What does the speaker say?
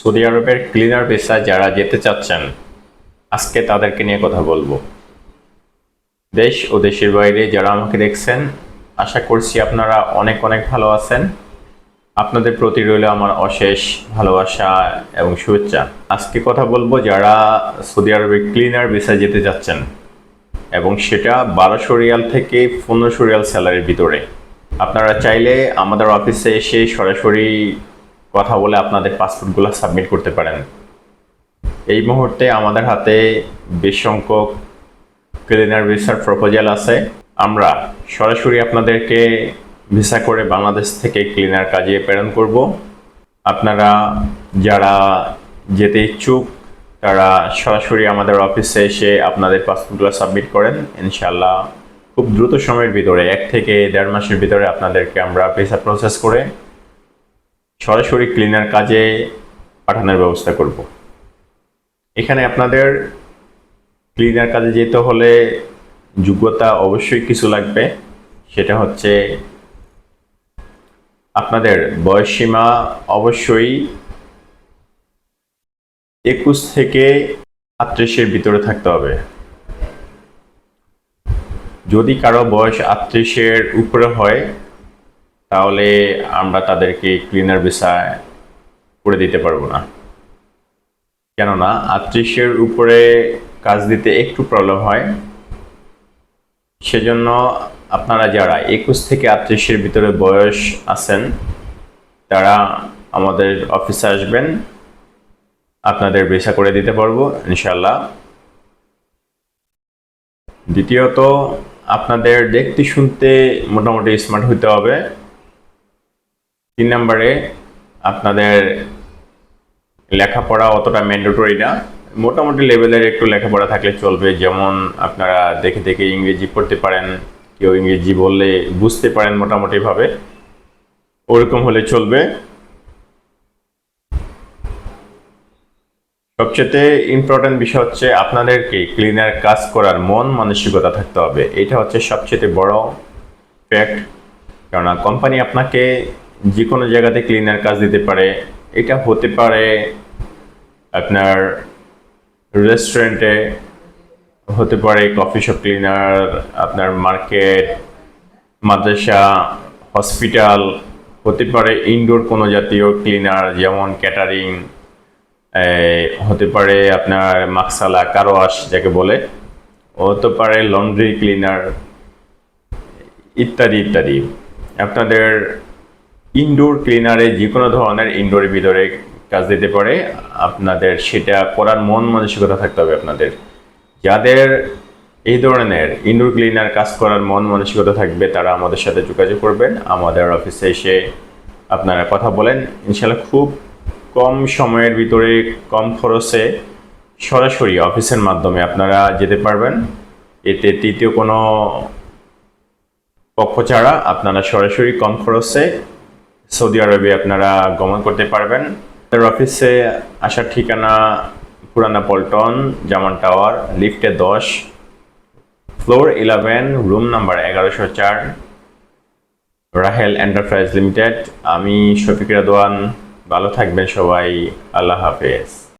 Saudi আরবের cleaner পেশা যারা যেতে চাচ্ছেন, আজকে তাদেরকে নিয়ে কথা বলব। দেশ ও দেশের বাইরে যারা আমাকে দেখছেন, আশা করছি আপনারা অনেক অনেক ভালো আছেন। আপনাদের প্রতি রইল আমার অশেষ ভালোবাসা এবং শুভেচ্ছা। আজকে কথা বলব যারা সৌদি আরবে ক্লিনার ভিসা যেতে যাচ্ছেন এবং সেটা বারোশো রিয়াল থেকে পনেরোশো রিয়াল স্যালারির ভিতরে। আপনারা চাইলে আমাদের অফিসে এসে সরাসরি কথা বলে আপনাদের পাসপোর্টগুলো সাবমিট করতে পারেন। এই মুহূর্তে আমাদের হাতে বেশ সংখ্যক ক্লিনার ভিসার প্রপোজাল আছে। আমরা সরাসরি আপনাদেরকে ভিসা করে বাংলাদেশ থেকে ক্লিনার কাজে প্রেরণ করব। আপনারা যারা যেতে ইচ্ছুক, তারা সরাসরি আমাদের অফিসে এসে আপনাদের পাসপোর্টগুলো সাবমিট করেন। ইনশাল্লাহ খুব দ্রুত সময়ের ভিতরে, এক থেকে দেড় মাসের ভিতরে আপনাদেরকে আমরা ভিসা প্রসেস করে সরাসরি ক্লিনার কাজে পাঠানোর ব্যবস্থা করব। এখানে আপনাদের ক্লিনার কাজে যেতে হলে যোগ্যতা অবশ্যই কিছু লাগবে। সেটা হচ্ছে আপনাদের বয়সসীমা অবশ্যই একুশ থেকে আটত্রিশের ভিতরে থাকতে হবে। যদি কারও বয়স আটত্রিশের উপরে হয় তাহলে আমরা তাদেরকে ক্লিনার ভিসায় করে দিতে পারব না। কেননা আটত্রিশের উপরে কাজ দিতে একটু প্রবলেম হয়। সেজন্য আপনারা যারা একুশ থেকে আটত্রিশের ভিতরে বয়স আছেন, তারা আমাদের অফিসে আসবেন। আপনাদের ভিসা করে দিতে পারব ইনশাল্লাহ দ্বিতীয়ত, আপনাদের দেখতে শুনতে মোটামুটি স্মার্ট হতে হবে। তিন নম্বরে আপনাদের লেখাপড়া অতটা ম্যান্ডেটরি না। মোটামুটি লেভেলের একটু লেখাপড়া থাকলে চলবে। যেমন আপনারা দেখে দেখে ইংরেজি পড়তে পারেন, কেউ ইংরেজি বললে বুঝতে পারেন মোটামুটিভাবে। ওরকম হলে চলবে। সবচেয়ে ইম্পর্টেন্ট বিষয় হচ্ছে আপনাদেরকে ক্লিনার কাজ করার মন মানসিকতা থাকতে হবে। এটা হচ্ছে সবচেয়ে বড় ফ্যাক্ট কেননা কোম্পানি আপনাকে যে কোনো জায়গাতে ক্লিনার কাজ দিতে পারে। এটা হতে পারে আপনার রেস্টুরেন্টে হতে পারে কফি শপ ক্লিনার আপনার মার্কেট মাদ্রাসা হসপিটাল হতে পারে ইনডোর কোনো জাতীয় ক্লিনার যেমন ক্যাটারিং হতে পারে আপনার মাকসালা, কারোয়াশ যাকে বলে, হতে পারে লন্ড্রি ক্লিনার ইত্যাদি ইত্যাদি। আপনাদের ইনডোর ক্লিনারে যে কোনো ধরনের ইনডোরের ভিতরে কাজ দিতে পারে, আপনাদের সেটা করার মন মানসিকতা থাকতে হবে আপনাদের। যাদের এই ধরনের ইনডোর ক্লিনার কাজ করার মন মানসিকতা থাকবে, তারা আমাদের সাথে যোগাযোগ করবেন। আমাদের অফিসে এসে আপনারা কথা বলেন। ইনশাল্লাহ খুব কম সময়ের ভিতরে, কম খরচে সরাসরি অফিসের মাধ্যমে আপনারা যেতে পারবেন। এতে তৃতীয় কোনো পক্ষ ছাড়া আপনারা সরাসরি কম খরচে সৌদি আরবে আপনারা গমন করতে পারবেন। তার অফিসে আসার ঠিকানা পুরানা পল্টন, জামান টাওয়ার লিফটে দশ ফ্লোর ইলেভেন রুম নাম্বার এগারোশো চার, রাহেল এন্টারপ্রাইজ লিমিটেড। আমি শফিক রাদওয়ান, ভালো থাকবেন সবাই, আল্লাহ হাফেজ।